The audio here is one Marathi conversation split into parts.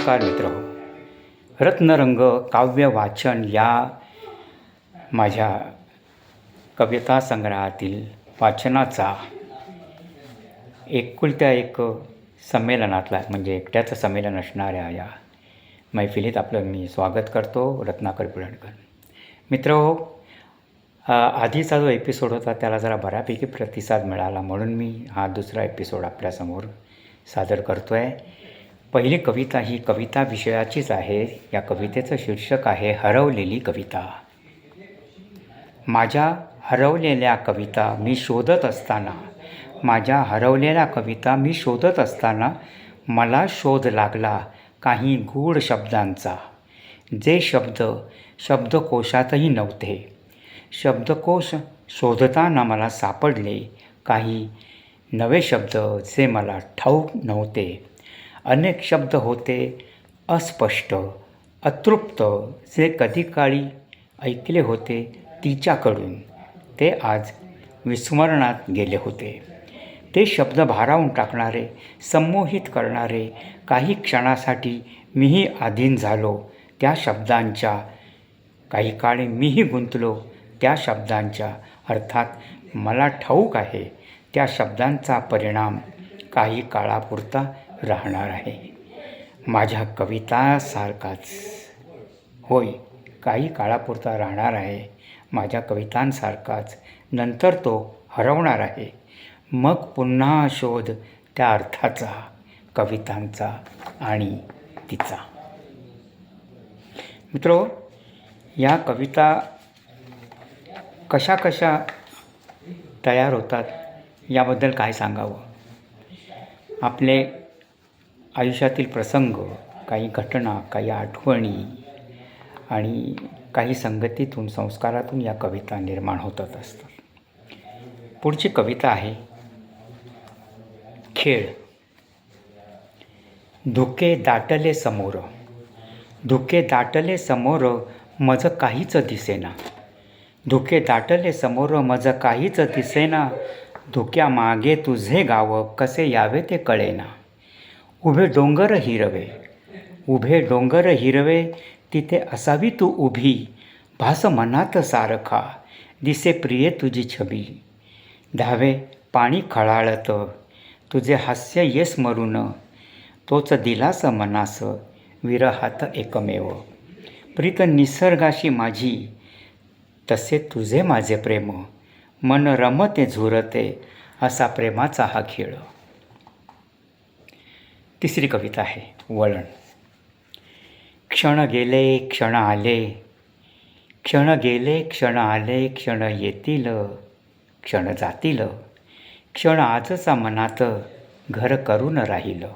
नमस्कार मित्र रत्नरंग काव्य वाचन या माझ्या कविता संग्रहातील वाचनाचा एकुलत्या एक संमेलनातला म्हणजे एकट्याचं संमेलन असणाऱ्या या मैफिलीत आपलं मी स्वागत करतो रत्नाकर पिळणकर. मित्र आधीचा जो एपिसोड होता त्याला जरा बऱ्यापैकी प्रतिसाद मिळाला म्हणून मी हा दुसरा एपिसोड आपल्यासमोर सादर करतो आहे पहिली कविता ही कविता विषयाचीच आहे. या कवितेचं शीर्षक आहे हरवलेली कविता. माझ्या हरवलेल्या कविता मी शोधत असताना माझ्या हरवलेल्या कविता मी शोधत असताना मला शोध लागला काही गूढ शब्दांचा. जे शब्द शब्दकोशातही नव्हते. शब्दकोश शोधताना मला सापडले काही नवे शब्द जे मला ठाऊक नव्हते. अनेक शब्द होते अस्पष्ट अतृप्त जे कधी काळी ऐकले होते तिच्याकडून. ते आज विस्मरणात गेले होते. ते शब्द भारावून टाकणारे संमोहित करणारे काही क्षणासाठी मीही अधीन झालो त्या शब्दांच्या काही काळी मीही गुंतलो त्या शब्दांच्या अर्थात मला ठाऊक आहे त्या शब्दांचा परिणाम काही काळापुरता राहणार आहे. माझ्या कवितासारखाच. होय काही काळापुरता राहणार आहे. माझ्या कवितांसारखाच. नंतर तो हरवणार आहे. मग पुन्हा शोध त्या अर्थाचा कवितांचा आणि तिचा. मित्रो या कविता कशा कशा तयार होतात याबद्दल काय सांगावं? आपले आयुष्यातील प्रसंग काही घटना काही आठवणी आणि काही संगतीतून संस्कारातून या कविता निर्माण होतात असतात. पुढची कविता आहे खेळ. धुके दाटले समोर. धुके दाटले समोर मज काहीच दिसेना. धुके दाटले समोर मज काहीच दिसेना. धुक्या मागे तुझे गाव कसे यावे ते कळेना. उभे डोंगर हिरवे. उभे डोंगर हिरवे तिथे असावी तू उभी. भास मनात सारखा दिसे प्रिये तुझी छबी. धावे पाणी खळाळत. तुझे हास्य येस मरून. तोच दिलास मनास विरहात एकमेव. प्रीत निसर्गाशी माझी तसे तुझे माझे प्रेम. मन रमते झुरते असा प्रेमाचा हा खेळ. तिसरी कविता आहे वळण. क्षण गेले क्षण आले. क्षण गेले क्षण आले क्षण येतील. क्षण जातील. क्षण आजचा मनात घर करून राहिलं.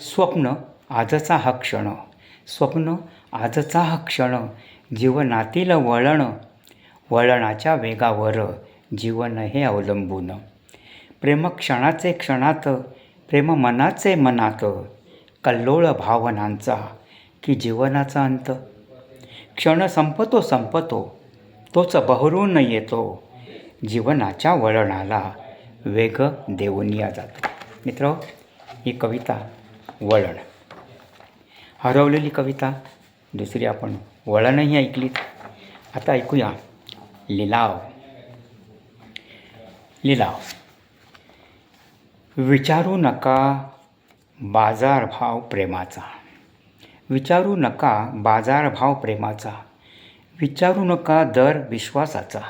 स्वप्न आजचा हा क्षण. स्वप्न आजचा हा क्षण. जीवनातील वळण. वळणाच्या वेगावर जीवन हे अवलंबून. प्रेम क्षणाचे क्षणात प्रेम मनाचे मनात कल्लोळ भावनांचा की जीवनाचा अंत. क्षण संपतो संपतो तोच बहरून येतो. जीवनाच्या वळणाला वेग देऊन या जातो. मित्र ही कविता वळण. हरवलेली कविता दुसरी आपण वळणही ऐकलीत. आता ऐकूया. लिलाव. लिलाव. विचारू नका बाजारभाव प्रेमाचा. विचारू नका बाजारभाव प्रेमाचा. विचारू नका दर विश्वासाचा.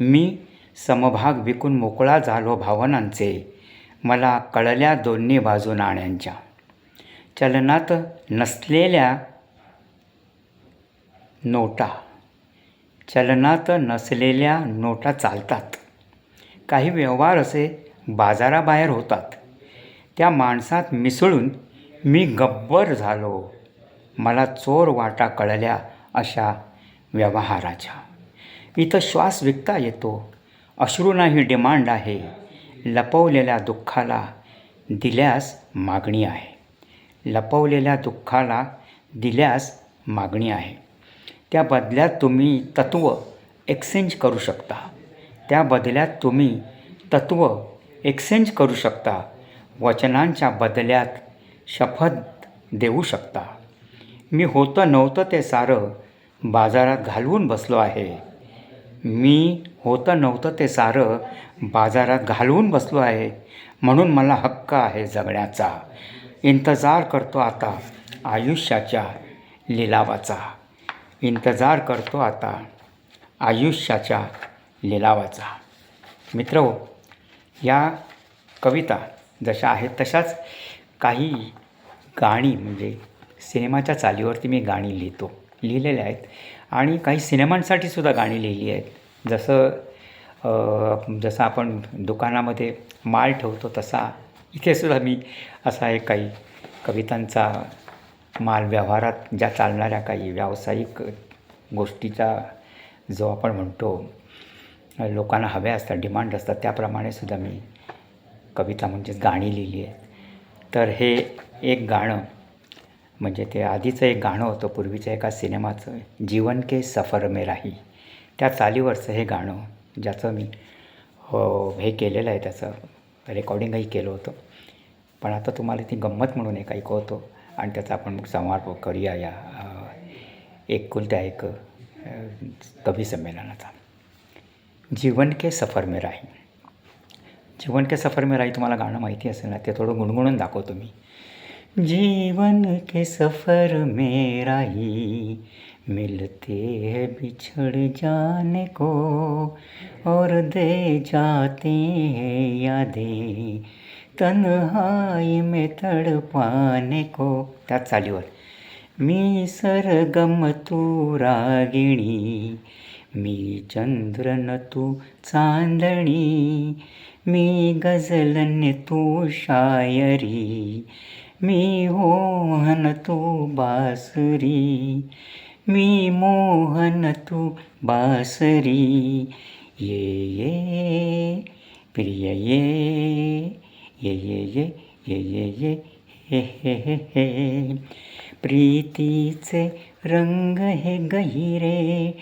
मी समभाग विकून मोकळा झालो भावनांचे. मला कळल्या दोन्ही बाजू नाण्यांच्या. चलनात नसलेल्या नोटा. चलनात नसलेल्या नोटा चालतात. काही व्यवहार असे बाजाराबाहेर होतात. त्या माणसात मिसळून मी गब्बर झालो. मला चोर वाटा कळल्या अशा व्यवहाराच्या. इथं श्वास विकता येतो. अश्रूंनाही डिमांड आहे. लपवलेल्या दुःखाला दिल्यास मागणी आहे. लपवलेल्या दुःखाला दिल्यास मागणी आहे. त्या बदल्यात तुम्ही तत्त्व एक्सचेंज करू शकता. त्या बदल्यात तुम्ही तत्त्व एक्सचेंज करू शकता. वचनांच्या बदल्यात शपथ देऊ शकता. मी होतं नव्हतं ते सारं बाजारात घालवून बसलो आहे. मी होतं नव्हतं ते सारं बाजारात घालवून बसलो आहे. म्हणून मला हक्क आहे जगण्याचा. इंतजार करतो आता आयुष्याच्या लिलावाचा. इंतजार करतो आता आयुष्याच्या लिलावाचा. मित्र या कविता जशा आहेत तशाच काही गाणी म्हणजे सिनेमाच्या चालीवरती मी गाणी लिहितो लिहिलेल्या आहेत. आणि काही सिनेमांसाठी सुद्धा गाणी लिहिली आहेत. जसं जसं आपण दुकानामध्ये माल ठेवतो तसा इथे सुद्धा मी असा एक काही कवितांचा माल व्यवहारात ज्या चालणाऱ्या काही व्यावसायिक गोष्टीचा जो आपण म्हणतो लोकांना हव्या असतात डिमांड असतात त्याप्रमाणे सुद्धा मी कविता म्हणजेच गाणी लिहिली आहे तर हे एक गाणं म्हणजे ते आधीचं एक गाणं होतं पूर्वीच्या एका सिनेमाचं जीवन के सफर मे राही. त्या चालीवरचं हे गाणं ज्याचं मी हो हे केलेलं आहे त्याचं रेकॉर्डिंगही केलं होतं. पण आता तुम्हाला ती गंमत म्हणून एक ऐकवतो आणि त्याचा आपण मग संवाद करूया या एकुलत्या एक कवी संमेलनाचा. जीवन के सफर में राही। जीवन के सफर में राही तुम्हाला गाणं माहिती असेल ना ते थोडं गुणगुणून दाखवतो मी. जीवन के सफर में राही मिलते हैं बिछड़ जाने को और दे जाते हैं यादें तन्हाई में तड़पाने को। त्याच चालीवर मी सरगम तू रागिणी मी चंद्रन तू चांदणी मी गझलन तू शायरी मी मोहन तू बासरी मी मोहन तू बासरी. ये ये प्रिय ये ये ये ये ये ये ये हे हे हे हे. प्रीतीचे रंग हे गहिरे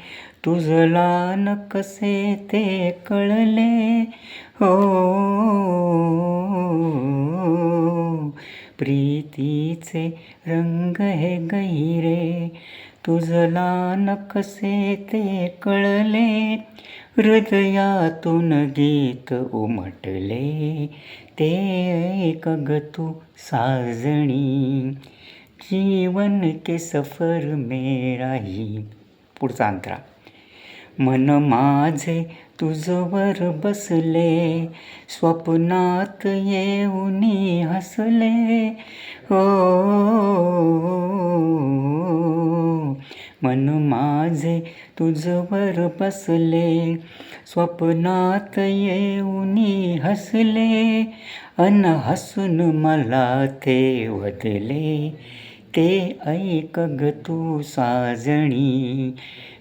तुझला न कसे ते कळले. हो प्रीतीचे रंग हे गहिरे. तुझला न कसे ते कळले. हृदयातून गीत उमटले. ते ऐक ग तू साजणी. जीवन के सफर मेराही पुढचा अंतरा. मन माझे तुझवर बसले स्वप्नात येऊनी हसले. हो मन माझे तुझवर बसले स्वप्नात येऊनी हसले. अन हसून मला ते वदले ते ऐक ग तू साजणी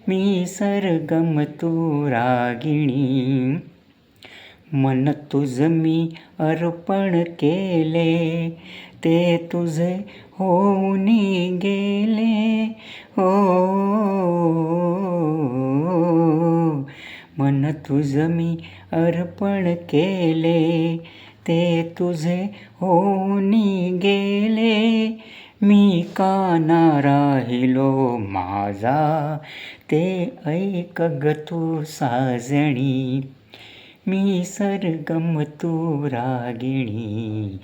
मी सरगम तू रागिणी. मन तुझ मी अर्पण केले ते तुझे होऊन गेले. हो मन तुझ मी अर्पण केले ते तुझे होऊन गेले. मी काना राहिलो माझा? ते ऐक ग तू साजणी. मी सरगम तू रागिणी.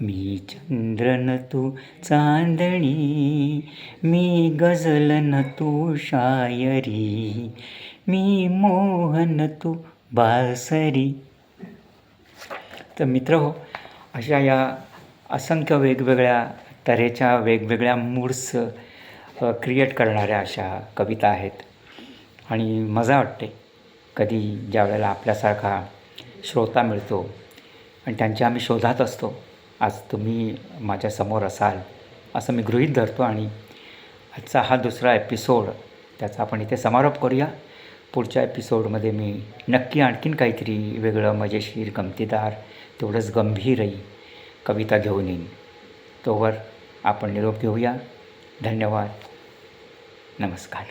मी चंद्रन तू चांदणी. मी गझलन तू शायरी. मी मोहन तू बासरी. तर मित्र हो अशा या असंख्य वेगवेगळ्या तऱ्हेच्या वेगवेगळ्या मूड्स क्रिएट करणाऱ्या अशा कविता आहेत. आणि मजा वाटते. कधी ज्या वेळेला आपल्यासारखा श्रोता मिळतो आणि त्यांच्या आम्ही शोधात असतो आज तुम्ही माझ्यासमोर असाल. असं मी गृहीत धरतो आणि आजचा हा दुसरा एपिसोड त्याचा आपण इथे समारोप करूया. पुढच्या एपिसोडमध्ये मी नक्की आणखीन काहीतरी वेगळं मजेशीर गमतीदार तेवढंच गंभीरही कविता घेऊन येईन. तोवर आपण निरोप घेऊया. धन्यवाद. नमस्कार.